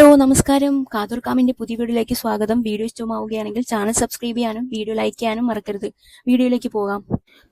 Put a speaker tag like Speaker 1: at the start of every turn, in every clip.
Speaker 1: Hello നമസ്കാരം. കാതൂർക്കാമിന്റെ പുതിയ വീഡിയോയിലേക്ക് സ്വാഗതം. വീഡിയോ ഇഷ്ടമാവുകയാണെങ്കിൽ ചാനൽ സബ്സ്ക്രൈബ് ചെയ്യാനും വീഡിയോ ലൈക്ക് ചെയ്യാനും മറക്കരുത്. വീഡിയോയിലേക്ക് പോകാം.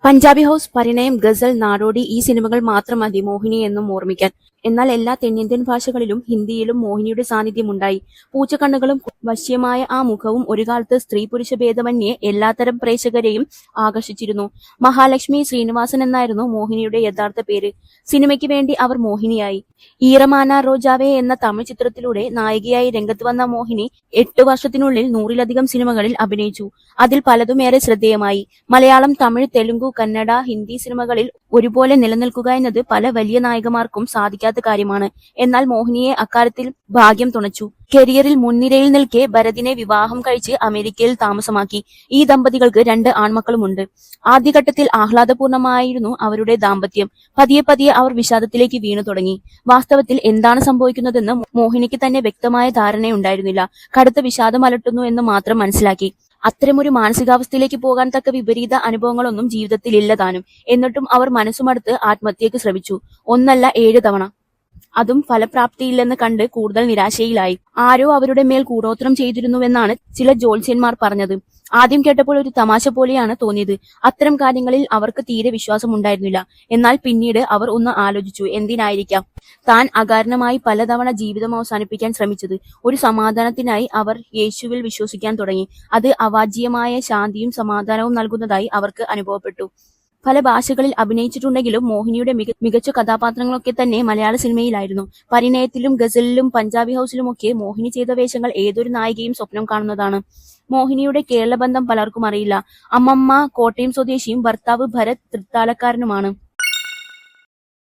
Speaker 1: പഞ്ചാബി ഹൗസ് പരിണയം ഗസൽ നാടോടി ഈ സിനിമകൾ മാത്രം മതി മോഹിനി എന്നും ഓർമ്മിക്കാൻ. എന്നാൽ എല്ലാ തെന്നിന്ത്യൻ ഭാഷകളിലും ഹിന്ദിയിലും മോഹിനിയുടെ സാന്നിധ്യം സാന്നിധ്യമുണ്ടായി. പൂച്ചക്കണ്ണുകളും വശ്യമായ ആ മുഖവും ഒരു കാലത്ത് സ്ത്രീ പുരുഷ ഭേദമന്യേ എല്ലാത്തരം പ്രേക്ഷകരെയും ആകർഷിച്ചിരുന്നു. മഹാലക്ഷ്മി ശ്രീനിവാസൻ എന്നായിരുന്നു മോഹിനിയുടെ യഥാർത്ഥ പേര്. സിനിമയ്ക്ക് വേണ്ടി അവർ മോഹിനിയായി. ഈറമാന റോജാവേ എന്ന തമിഴ് ചിത്രത്തിലൂടെ നായികയായി രംഗത്ത് വന്ന മോഹിനി എട്ടു വർഷത്തിനുള്ളിൽ നൂറിലധികം സിനിമകളിൽ അഭിനയിച്ചു. അതിൽ പലതും ഏറെ ശ്രദ്ധേയമായി. മലയാളം തമിഴ് തെലുങ്കു കന്നഡ ഹിന്ദി സിനിമകളിൽ ഒരുപോലെ നിലനിൽക്കുക എന്നത് പല വലിയ നായകന്മാർക്കും സാധിക്കാത്ത കാര്യമാണ്. എന്നാൽ മോഹിനിയെ അക്കാര്യത്തിൽ ഭാഗ്യം തുണച്ചു. കരിയറിൽ മുൻനിരയിൽ നിൽക്കെ ഭരതിനെ വിവാഹം കഴിച്ച് അമേരിക്കയിൽ താമസമാക്കി. ഈ ദമ്പതികൾക്ക് രണ്ട് ആൺമക്കളുമുണ്ട്. ആദ്യഘട്ടത്തിൽ ആഹ്ലാദപൂർണമായിരുന്നു അവരുടെ ദാമ്പത്യം. പതിയെ പതിയെ അവർ വിഷാദത്തിലേക്ക് വീണു തുടങ്ങി. വാസ്തവത്തിൽ എന്താണ് സംഭവിക്കുന്നതെന്ന് മോഹിനിക്ക് തന്നെ വ്യക്തമായ ധാരണയുണ്ടായിരുന്നില്ല. കടുത്ത വിഷാദം അലട്ടുന്നു എന്ന് മാത്രം മനസ്സിലാക്കി. അത്തരമൊരു മാനസികാവസ്ഥയിലേക്ക് പോകാൻ തക്ക വിപരീത അനുഭവങ്ങളൊന്നും ജീവിതത്തിൽ ഇല്ലതാനും എന്നിട്ടും അവർ മനസ്സുമടുത്ത് ആത്മഹത്യക്ക് ശ്രമിച്ചു. ഒന്നല്ല ഏഴ് തവണ. അതും ഫലപ്രാപ്തിയില്ലെന്ന് കണ്ട് കൂടുതൽ നിരാശയിലായി. ആരോ അവരുടെ മേൽ കൂടോത്രം ചെയ്തിരുന്നുവെന്നാണ് ചില ജ്യോത്സ്യന്മാർ പറഞ്ഞത്. ആദ്യം കേട്ടപ്പോൾ ഒരു തമാശ പോലെയാണ് തോന്നിയത്. അത്തരം കാര്യങ്ങളിൽ അവർക്ക് തീരെ വിശ്വാസമുണ്ടായിരുന്നില്ല. എന്നാൽ പിന്നീട് അവർ ഒന്ന് ആലോചിച്ചു എന്തിനായിരിക്കാം താൻ അകാരണമായി പലതവണ ജീവിതം അവസാനിപ്പിക്കാൻ ശ്രമിച്ചത്? ഒരു സമാധാനത്തിനായി അവർ യേശുവിൽ വിശ്വസിക്കാൻ തുടങ്ങി. അത് അവാജ്യമായ ശാന്തിയും സമാധാനവും നൽകുന്നതായി അവർക്ക് അനുഭവപ്പെട്ടു. പല ഭാഷകളിൽ അഭിനയിച്ചിട്ടുണ്ടെങ്കിലും മോഹിനിയുടെ മികച്ച കഥാപാത്രങ്ങളൊക്കെ തന്നെ മലയാള സിനിമയിലായിരുന്നു. പരിണയത്തിലും ഗസലിലും പഞ്ചാബി ഹൗസിലുമൊക്കെ മോഹിനി ചെയ്ത വേഷങ്ങൾ ഏതൊരു നായികയും സ്വപ്നം കാണുന്നതാണ്. മോഹിനിയുടെ കേരള ബന്ധം പലർക്കും അറിയില്ല. അമ്മമ്മ കോട്ടയം സ്വദേശിയും ഭർത്താവ് ഭരത് തൃത്താലക്കാരനുമാണ്.